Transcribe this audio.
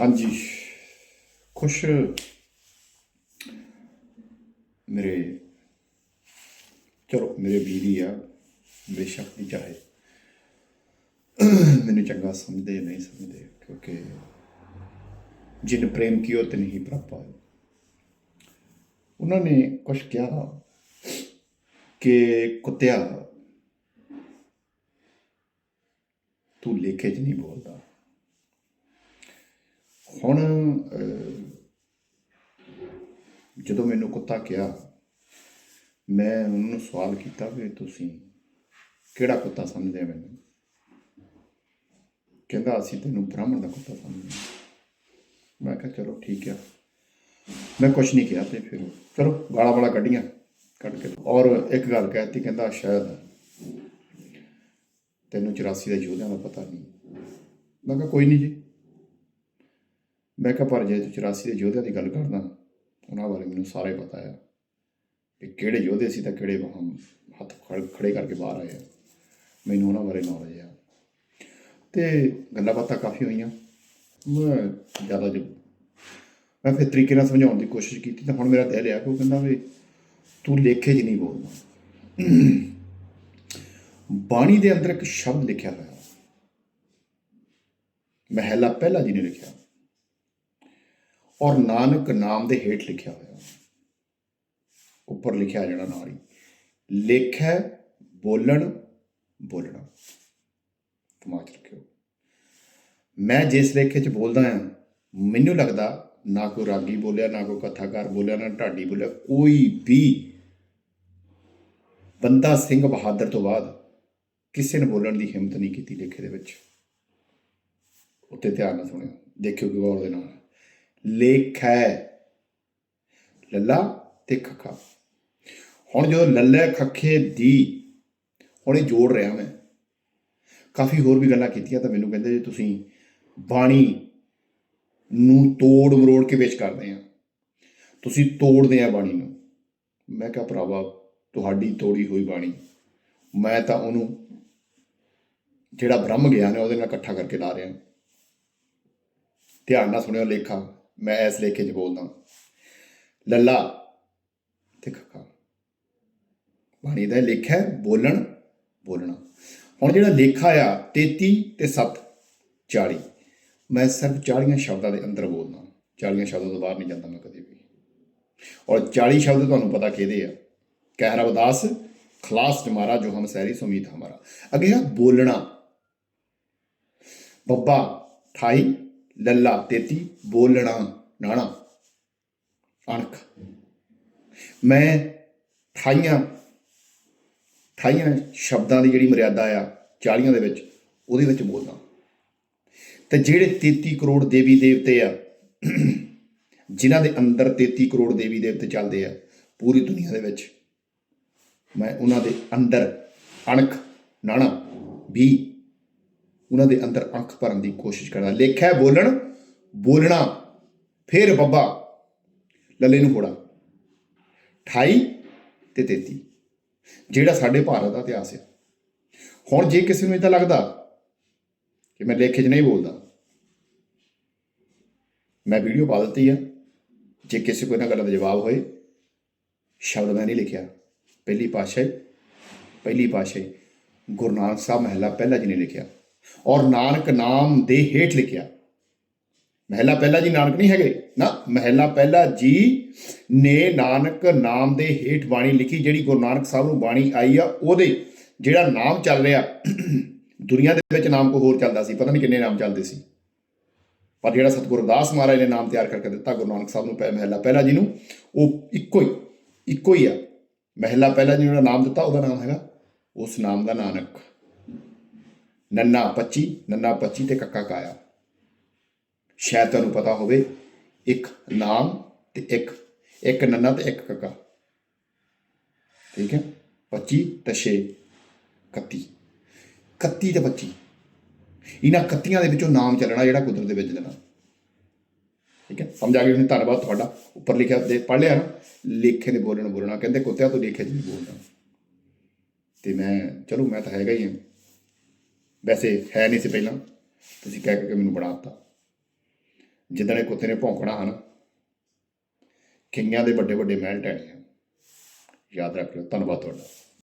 ਹਾਂਜੀ ਕੁਛ ਮੇਰੇ ਚਲੋ ਮੇਰੇ ਵੀਰ ਆ ਬੇਸ਼ੱਕ ਨਹੀਂ ਚਾਹੇ ਮੈਨੂੰ ਚੰਗਾ ਸਮਝਦੇ ਨਹੀਂ ਸਮਝਦੇ ਕਿਉਂਕਿ ਜਿਨ ਪ੍ਰੇਮ ਕੀਓ ਤੇ ਨਹੀਂ ਪ੍ਰਾਪਾ ਉਹਨਾਂ ਨੇ ਕੁਛ ਕਿਹਾ ਕਿ ਕੁੱਤਿਆ ਤੂੰ ਲੇਖੇ 'ਚ ਨਹੀਂ ਬੋਲਦਾ ਹੁਣ ਜਦੋਂ ਮੈਨੂੰ ਕੁੱਤਾ ਕਿਹਾ, ਮੈਂ ਉਹਨੂੰ ਸਵਾਲ ਕੀਤਾ ਵੀ ਤੁਸੀਂ ਕਿਹੜਾ ਕੁੱਤਾ ਸਮਝਦੇ ਆ ਮੈਨੂੰ? ਕਹਿੰਦਾ, ਅਸੀਂ ਤੈਨੂੰ ਬ੍ਰਾਹਮਣ ਦਾ ਕੁੱਤਾ ਸਮਝਦੇ ਮੈਂ ਕਿਹਾ, ਚਲੋ ਠੀਕ ਆ। ਮੈਂ ਕੁਛ ਨਹੀਂ ਕਿਹਾ ਤੇ ਫਿਰ ਚਲੋ ਗਾਲਾਂ ਵਾਲਾ ਕੱਢੀਆਂ, ਕੱਢ ਕੇ। ਔਰ ਇੱਕ ਗੱਲ ਕਹਿਤੀ, ਕਹਿੰਦਾ, ਸ਼ਾਇਦ ਤੈਨੂੰ 84 ਦੇ ਯੋਧਿਆਂ ਦਾ ਪਤਾ ਨਹੀਂ। ਮੈਂ ਕਿਹਾ, ਕੋਈ ਨਹੀਂ ਜੀ। ਮੈਂ ਕਿਹਾ, ਪਰ ਜੇ ਤੂੰ 84 ਦੇ ਯੋਧਿਆਂ ਦੀ ਗੱਲ ਕਰਦਾ, ਉਹਨਾਂ ਬਾਰੇ ਮੈਨੂੰ ਸਾਰੇ ਪਤਾ ਆ ਕਿ ਕਿਹੜੇ ਯੋਧੇ ਸੀ ਤਾਂ ਕਿਹੜੇ ਵਹਾਂ ਹੱਥ ਖੜ- ਖੜੇ ਕਰਕੇ ਬਾਹਰ ਆਏ ਆ। ਮੈਨੂੰ ਉਹਨਾਂ ਬਾਰੇ ਨੌਲੇਜ ਆ। ਤੇ ਗੱਲਾਂ ਬਾਤਾਂ ਕਾਫੀ ਹੋਈਆਂ। ਮੈਂ ਜ਼ਿਆਦਾ ਜੋ, ਮੈਂ ਫਿਰ ਤਰੀਕੇ ਨਾਲ ਸਮਝਾਉਣ ਦੀ ਕੋਸ਼ਿਸ਼ ਕੀਤੀ ਤਾਂ ਹੁਣ ਮੇਰਾ ਦਿਲ ਆ ਕਿ ਉਹ ਕਹਿੰਦਾ ਵੀ ਤੂੰ ਲੇਖੇ 'ਚ ਨਹੀਂ ਬੋਲਦਾ। ਬਾਣੀ ਦੇ ਅੰਦਰ ਇੱਕ ਸ਼ਬਦ ਲਿਖਿਆ ਹੋਇਆ। ਮਹਿਲਾ ਪਹਿਲਾ ਜੀ ਨੇ ਲਿਖਿਆ। ਔਰ ਨਾਨਕ ਨਾਮ ਦੇ ਹੇਠ ਲਿਖਿਆ ਹੋਇਆ ਉੱਪਰ ਲਿਖਿਆ ਜਿਹੜਾ ਨਾਲ ਹੀ ਹੈ ਬੋਲਣ ਬੋਲਣਾ। ਦਿਮਾਗ ਰੱਖਿਓ। ਮੈਂ ਜਿਸ ਲੇਖੇ 'ਚ ਬੋਲਦਾ ਹਾਂ, ਮੈਨੂੰ ਲੱਗਦਾ ਨਾ ਕੋਈ ਰਾਗੀ ਬੋਲਿਆ, ਨਾ ਕੋਈ ਕਥਾਕਾਰ ਬੋਲਿਆ, ਨਾ ਢਾਡੀ ਬੋਲਿਆ, ਕੋਈ ਵੀ ਬੰਦਾ ਸਿੰਘ ਬਹਾਦਰ ਤੋਂ ਬਾਅਦ ਕਿਸੇ ਨੇ ਬੋਲਣ ਦੀ ਹਿੰਮਤ ਨਹੀਂ ਕੀਤੀ ਲੇਖੇ ਦੇ ਵਿੱਚ। ਉੱਤੇ ਧਿਆਨ ਨਾਲ ਸੁਣਿਓ, ਦੇਖਿਓ ਕਿ ਗੌਰ ਦੇ ਨਾਲ। ਲੇਖ ਹੈ। ਲੱਲਾ ਤੇ ਖੱਖਾ। ਹੁਣ ਜਦੋਂ ਲੱਲੇ ਖੱਖੇ ਦੀ ਹੁਣ ਇਹ ਜੋੜ ਰਿਹਾ ਮੈਂ, ਕਾਫੀ ਹੋਰ ਵੀ ਗੱਲਾਂ ਕੀਤੀਆਂ ਤਾਂ ਮੈਨੂੰ ਕਹਿੰਦੇ ਜੀ ਤੁਸੀਂ ਬਾਣੀ ਨੂੰ ਤੋੜ ਮਰੋੜ ਕੇ ਵਿੱਚ ਕਰਦੇ ਆ। ਤੁਸੀਂ ਤੋੜਦੇ ਆ ਬਾਣੀ ਨੂੰ। ਮੈਂ ਕਿਹਾ ਭਰਾਵਾ, ਤੁਹਾਡੀ ਤੋੜੀ ਹੋਈ ਬਾਣੀ, ਮੈਂ ਤਾਂ ਉਹਨੂੰ ਜਿਹੜਾ ਬ੍ਰਹਮ ਗਿਆਨ ਹੈ ਉਹਦੇ ਨਾਲ ਇਕੱਠਾ ਕਰਕੇ ਲਾ ਰਿਹਾ। ਧਿਆਨ ਨਾਲ ਸੁਣਿਓ ਲੇਖਾ। ਮੈਂ ਇਸ ਲੇਖੇ 'ਚ ਬੋਲਦਾ ਲੱਲਾ, ਤੇ ਖੱਖਾ। ਬਾਣੀ ਦਾ ਲੇਖਾ ਹੈ, ਬੋਲਣ, ਬੋਲਣਾ। ਹੁਣ ਜਿਹੜਾ ਲੇਖਾ ਆ 33 ਤੇ 7 40 ਮੈਂ ਸਿਰਫ 40 ਸ਼ਬਦਾਂ ਦੇ ਅੰਦਰ ਬੋਲਦਾ 40 ਸ਼ਬਦਾਂ ਤੋਂ ਬਾਹਰ ਨਹੀਂ ਜਾਂਦਾ ਮੈਂ ਕਦੇ ਵੀ। ਔਰ 40 ਸ਼ਬਦ ਤੁਹਾਨੂੰ ਪਤਾ ਕਿਹਦੇ ਆ? ਕਹਿ ਰਵਦਾਸ ਖਲਾਸ ਜਮਾਰਾ, ਜੋ ਹਮ ਸਹਿਰੀ ਸੁਮੀਤ ਹਮਾਰਾ। ਅੱਗੇ ਆ, ਬੋਲਣਾ। ਬੱਬਾ 28 ਲੱਲਾ 33 ਬੋਲਣਾ ਨਾਣਾ। ਅਣਖ। ਮੈਂ 28 28 ਸ਼ਬਦਾਂ ਦੀ ਜਿਹੜੀ ਮਰਿਆਦਾ ਆ 40 ਦੇ ਵਿੱਚ, ਉਹਦੇ ਵਿੱਚ ਬੋਲਦਾ। ਤੇ ਜਿਹੜੇ 33 ਕਰੋੜ ਦੇਵੀ ਦੇਵਤੇ ਆ, ਜਿਨ੍ਹਾਂ ਦੇ ਅੰਦਰ 33 ਕਰੋੜ ਦੇਵੀ ਦੇਵਤੇ ਚੱਲਦੇ ਆ, ਪੂਰੀ ਦੁਨੀਆ ਦੇ ਵਿੱਚ, ਮੈਂ ਉਹਨਾਂ ਦੇ ਅੰਦਰ ਅਣਖ, ਨਾਣਾ, ਵੀ ਉਹਨਾਂ ਦੇ ਅੰਦਰ ਅੱਖ ਭਰਨ ਦੀ ਕੋਸ਼ਿਸ਼ ਕਰਦਾ ਲੇਖਿਆ ਬੋਲਣ, ਬੋਲਣਾ, ਫਿਰ ਬੱਬਾ ਲੱਲੇ ਨੂੰ ਫੋੜਾ। 28 ਤੇ 33 ਜਿਹੜਾ ਸਾਡੇ ਭਾਰਤ ਦਾ ਇਤਿਹਾਸ ਹੈ। ਹੁਣ ਜੇ ਕਿਸੇ ਨੂੰ ਇਦਾਂ ਲੱਗਦਾ ਕਿ ਮੈਂ ਲੇਖੇ 'ਚ ਨਹੀਂ ਬੋਲਦਾ, ਮੈਂ ਵੀਡੀਓ ਪਾ ਦਿੱਤੀ ਆ, ਜੇ ਕਿਸੇ ਕੋਈ ਨਾ ਗੱਲ ਦਾ ਜਵਾਬ ਹੋਏ, ਸ਼ਬਦ ਮੈਂ ਨਹੀਂ ਲਿਖਿਆ। ਪਹਿਲੀ ਪਾਤਸ਼ਾਹੀ ਪਹਿਲੀ ਪਾਤਸ਼ਾਹੀ ਗੁਰੂ ਨਾਨਕ ਸਾਹਿਬ ਮਹਿਲਾ ਪਹਿਲਾ ਜੀ ਨੇ ਲਿਖਿਆ। ਔਰ ਨਾਨਕ ਨਾਮ ਦੇ ਹੇਠ ਲਿਖਿਆ। ਮਹਿਲਾ ਪਹਿਲਾ ਜੀ ਨਾਨਕ ਨਹੀਂ ਹੈਗੇ? ਨਾ, ਮਹਿਲਾ ਪਹਿਲਾ ਜੀ ਨੇ ਨਾਨਕ ਨਾਮ ਦੇ ਹੇਠ ਬਾਣੀ ਲਿਖੀ, ਜਿਹੜੀ ਗੁਰੂ ਨਾਨਕ ਸਾਹਿਬ ਨੂੰ ਬਾਣੀ ਆਈ ਆ, ਉਹਦੇ ਜਿਹੜਾ ਨਾਮ ਚੱਲ ਰਿਹਾ, ਦੁਨੀਆ ਦੇ ਵਿੱਚ ਨਾਮ ਕੋ ਹੋਰ ਚੱਲਦਾ ਸੀ, ਪਤਾ ਨਹੀਂ ਕਿੰਨੇ ਨਾਮ ਚੱਲਦੇ ਸੀ। ਪਰ ਜਿਹੜਾ ਸਤਿਗੁਰੂ ਦਾਸ ਮਹਾਰਾਜ ਨੇ ਨਾਮ ਤਿਆਰ ਕਰਕੇ ਦਿੱਤਾ ਗੁਰੂ ਨਾਨਕ ਸਾਹਿਬ ਨੂੰ ਪਹਿ ਮਹਿਲਾ ਪਹਿਲਾ ਜੀ ਨੂੰ, ਉਹ ਇੱਕੋ ਹੀ ਇੱਕੋ ਹੀ ਆ। ਮਹਿਲਾ ਪਹਿਲਾ ਜੀ ਨੂੰ ਨਾਮ ਦਿੱਤਾ, ਉਹਦਾ ਨਾਮ ਹੈਗਾ ਉਸ ਨਾਮ ਦਾ ਨਾਨਕ। ਨੰਨਾ 25 ਨੰਨਾ 25 ਤੇ ਕੱਕਾ ਕਾਇਆ। ਸ਼ਾਇਦ ਤੁਹਾਨੂੰ ਪਤਾ ਹੋਵੇ, ਇੱਕ ਨਾਮ ਤੇ ਇੱਕ ਇੱਕ ਨੰਨਾ ਤੇ ਇੱਕ ਕੱਕਾ। ਠੀਕ ਹੈ? 25 ਤੇ 6 31 31 ਤੇ 25 ਇਹਨਾਂ 31 ਦੇ ਵਿੱਚੋਂ ਨਾਮ ਚੱਲਣਾ ਜਿਹੜਾ ਕੁਦਰਤ ਦੇ ਵਿੱਚ ਦੇਣਾ ਠੀਕ ਹੈ? ਸਮਝ ਆ ਗਈ ਹੁਣ? ਧੰਨਵਾਦ ਤੁਹਾਡਾ। ਉੱਪਰ ਲਿਖਿਆ ਦੇ, ਪੜ੍ਹ ਲਿਆ ਨਾ। ਲੇਖੇ ਦੇ ਬੋਲਣ ਬੋਲਣਾ। ਕਹਿੰਦੇ ਕੁੱਤਿਆਂ ਤੋਂ ਲੇਖੇ 'ਚ ਨਹੀਂ ਬੋਲਣਾ। ਤੇ ਮੈਂ, ਚਲੋ ਮੈਂ ਤਾਂ ਹੈਗਾ ਹੀ ਹਾਂ। ਵੈਸੇ ਹੈ ਨਹੀਂ ਸੀ ਪਹਿਲਾਂ। ਤੁਸੀਂ ਕਹਿ ਕੇ ਮੈਨੂੰ ਬਣਾ ਦਿੱਤਾ। ਜਿੱਦਾਂ ਇਹ ਕੁੱਤੇ ਨੇ ਭੌਂਕਣਾ ਹਨ ਕਿੰਗਾਂ ਦੇ ਵੱਡੇ ਵੱਡੇ ਮਹਿਲ ਢਹਿਣੇ ਆ ਯਾਦ ਰੱਖਿਓ ਧੰਨਵਾਦ ਤੁਹਾਡਾ।